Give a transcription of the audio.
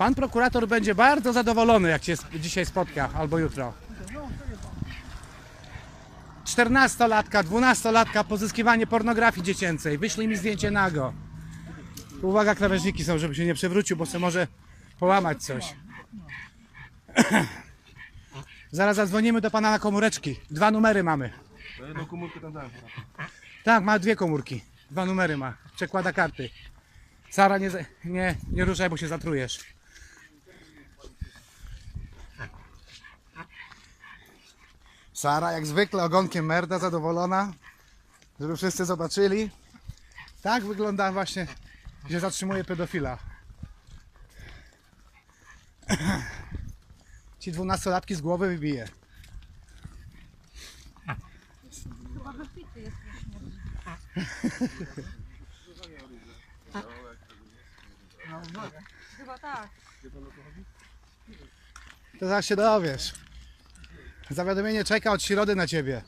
Pan prokurator będzie bardzo zadowolony, jak cię sp- dzisiaj spotka, albo jutro. 14-latka, 12-latka, pozyskiwanie pornografii dziecięcej. Wyślij mi zdjęcie nago. Uwaga, krawężniki są, żeby się nie przewrócił, bo se może połamać coś. Zaraz zadzwonimy do pana na komóreczki. Dwa numery mamy. Jedną komórkę tam dałem. Tak, ma dwie komórki. Dwa numery ma. Przekłada karty. Sara, nie, nie, nie ruszaj, bo się zatrujesz. Sara, jak zwykle, ogonkiem merda, zadowolona, żeby wszyscy zobaczyli. Tak wygląda właśnie, że zatrzymuje pedofila. Ci dwunastolatki z głowy wybije. Chyba wypity jest Chyba tak. To zaraz się dowiesz. Zawiadomienie czeka od środy na ciebie.